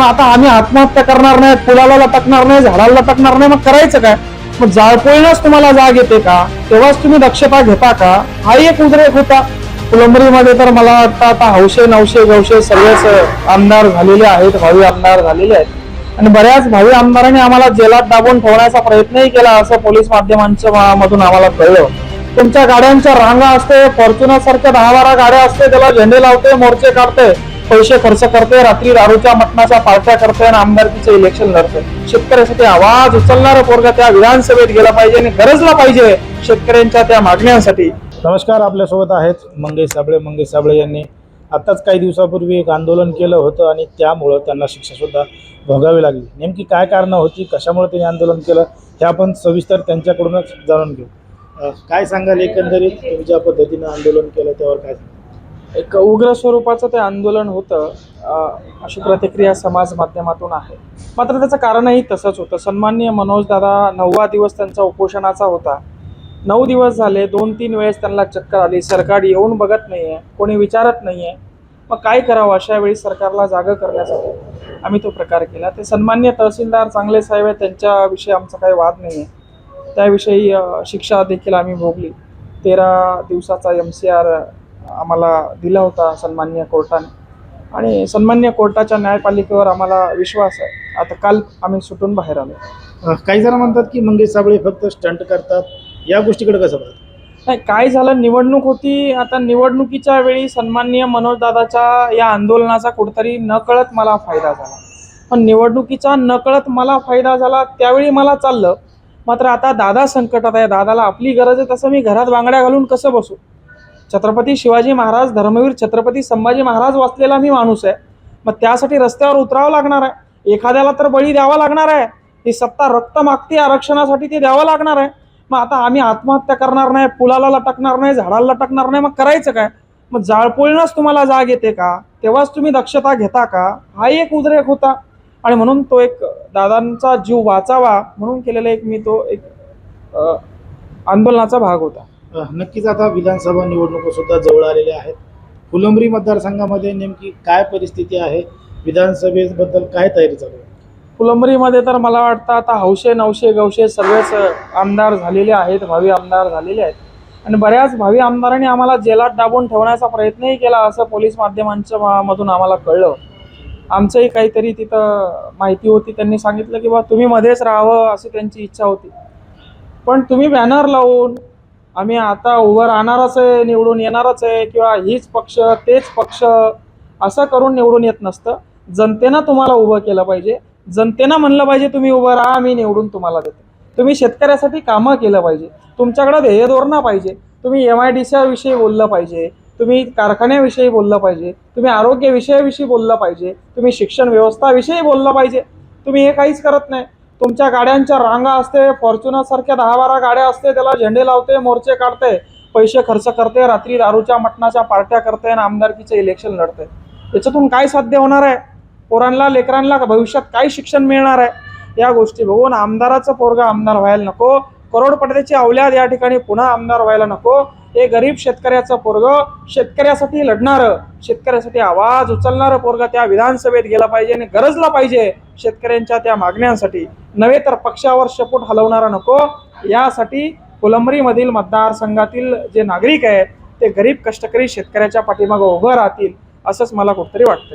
मग आता आम्ही आत्महत्या करणार नाही पुलाला लटकणार नाही झाडाला लटकणार नाही मग करायचं काय? मग जाळपोळीनंच तुम्हाला जाग येते का? तेव्हाच तुम्ही दक्षता घेता का? हाही एक उद्रेक होता. फुलंबरीमध्ये तर मला वाटतं आता हौशे नवशे गवशे सगळेच आमदार झालेले आहेत भावी आमदार झालेले आहेत. आणि बऱ्याच भावी आमदारांनी आम्हाला जेलात दाबून ठेवण्याचा प्रयत्नही केला असं पोलीस माध्यमांच्या मधून आम्हाला कळलं. तुमच्या गाड्यांच्या रांगा असते फॉर्च्युनर सारख्या दहा बारा गाड्या असते त्याला झेंडे लावते मोर्चे काढते पैसे खर्च करते रात्री दारूच्या मटणाच्या पार्ट्या करते आणि आमदारकीचे इलेक्शन लढते शेतकऱ्यासाठी आवाज उचलणारा पोरगा त्या विधानसभेत गेला पाहिजे आणि गरजला पाहिजे शेतकऱ्यांच्या त्या मागण्यांसाठी. नमस्कार आपल्यासोबत आहेत मंगेश साबळे. मंगेश साबळे यांनी आत्ताच काही दिवसापूर्वी एक आंदोलन केलं होतं आणि त्यामुळं त्यांना शिक्षासुद्धा भोगावी लागली. नेमकी काय कारणं होती कशामुळे त्यांनी आंदोलन केलं हे आपण सविस्तर त्यांच्याकडूनच जाणून घेऊ. काय सांगाल एकंदरीत? तुम्ही ज्या पद्धतीनं आंदोलन केलं त्यावर काय सांगाल? एक उग्र स्वरूपाचं ते आंदोलन होतं अशी प्रतिक्रिया समाज माध्यमातून आहे. मात्र त्याचं कारणही तसंच होतं. सन्माननीय मनोजदादा नववा दिवस त्यांचा उपोषणाचा होता. नऊ दिवस झाले दोन तीन वेळेस त्यांना चक्कर आली. सरकार येऊन बघत नाही आहे कोणी विचारत नाही आहे मग काय करावं अशा वेळी सरकारला जागं करण्यासाठी आम्ही तो प्रकार केला. ते सन्मान्य तहसीलदार चांगले साहेब आहेत त्यांच्याविषयी आमचा काही वाद नाही आहे त्याविषयी शिक्षा देखील आम्ही भोगली. तेरा दिवसाचा एम सी आर आम्हाला दिला होता सन्मान्य कोर्टाने. आणि सन्मान्य कोर्टाच्या न्यायपालिकेवर आम्हाला विश्वास आहे. आता काल आम्ही सुटून बाहेर आलो. काही जण म्हणतात की मंगेश साबळे फक्त स्टंट करतात. या गोष्टीकडे कसं पाहतात? नाही काय झालं? निवडणूक होती. आता निवडणुकीच्या वेळी सन्माननीय मनोजदादाच्या या आंदोलनाचा कुठतरी नकळत मला फायदा झाला. पण निवडणुकीचा नकळत मला फायदा झाला त्यावेळी मला चाललं. मात्र आता दादा संकटात आहे. दादाला आपली गरज आहे तसं मी घरात बांगड्या घालून कसं बसू? छत्रपती शिवाजी महाराज धर्मवीर छत्रपती संभाजी महाराज वाचलेला मी माणूस आहे. मग त्यासाठी रस्त्यावर उतरावं लागणार आहे. एखाद्याला तर बळी द्यावा लागणार आहे. ही सत्ता रक्त मागते आरक्षणासाठी ते द्यावं लागणार आहे. मग आता आम्ही आत्महत्या करणार नाही पुलाला लटकणार नाही झाडाला लटकणार नाही मग करायचं काय? मग जाळपोळीनंच तुम्हाला जाग येते का? तेव्हाच तुम्ही दक्षता घेता का? हा एक उद्रेक होता. आणि म्हणून तो एक दादांचा जीव वाचावा म्हणून केलेला एक मी तो एक आंदोलनाचा भाग होता. नक्कीच आता विधानसभा निवडणुका सुद्धा जवळ आलेल्या आहेत. फुलंब्री मतदारसंघामध्ये नेमकी काय परिस्थिती आहे? विधानसभेबद्दल काय तयारी चालू आहे? फुलंबरीमध्ये तर मला वाटतं आता हौशे नवशे गवशे सगळेच आमदार झालेले आहेत भावी आमदार झालेले आहेत. आणि बऱ्याच भावी आमदारांनी आम्हाला जेलात दाबून ठेवण्याचा प्रयत्नही केला असं पोलीस माध्यमांच्या मधून आम्हाला कळलं. आमचंही काहीतरी तिथं माहिती होती. त्यांनी सांगितलं की बा तुम्ही मध्येच राहावं अशी त्यांची इच्छा होती. पण तुम्ही बॅनर लावून आम्ही आता उभं राहणारच आहे निवडून येणारच आहे किंवा हीच पक्ष तेच पक्ष असं करून निवडून येत नसतं. जनतेनं तुम्हाला उभं केलं पाहिजे. जनतेनं म्हणलं पाहिजे तुम्ही उभं राहा मी निवडून तुम्हाला देतो. तुम्ही शेतकऱ्यासाठी कामं केलं पाहिजे. तुमच्याकडे ध्येय धोरणं पाहिजे. तुम्ही एम आय डी सीविषयी बोललं पाहिजे. तुम्ही कारखान्याविषयी बोललं पाहिजे. तुम्ही आरोग्य विषयाविषयी बोललं पाहिजे. तुम्ही शिक्षण व्यवस्थाविषयी बोललं पाहिजे. तुम्ही हे काहीच करत नाही. तुमच्या गाड्यांच्या रांगा असते फॉर्च्युनर सारख्या दहा बारा गाड्या असते त्याला झेंडे लावते मोर्चे काढते पैसे खर्च करते रात्री दारूच्या मटणाच्या पार्ट्या करते आणि आमदारकीचे इलेक्शन लढते. याच्यातून काय साध्य होणार आहे? पोरांना लेकरांना भविष्यात काय शिक्षण मिळणार आहे? या गोष्टी बघून आमदाराचं पोरगा आमदार व्हायला नको. करोडपट्याची अवल्याद या ठिकाणी पुन्हा आमदार व्हायला नको. हे गरीब शेतकऱ्याचं पोरग शेतकऱ्यासाठी लढणारं शेतकऱ्यासाठी आवाज उचलणारं पोरग त्या विधानसभेत गेला पाहिजे आणि गरजला पाहिजे शेतकऱ्यांच्या त्या मागण्यांसाठी. नव्हे तर पक्षावर शपूट हलवणारा नको. यासाठी कोलंबरीमधील मतदारसंघातील जे नागरिक आहेत ते गरीब कष्टकरी शेतकऱ्याच्या पाठीमागं उभं राहतील असंच मला कुठतरी वाटतं.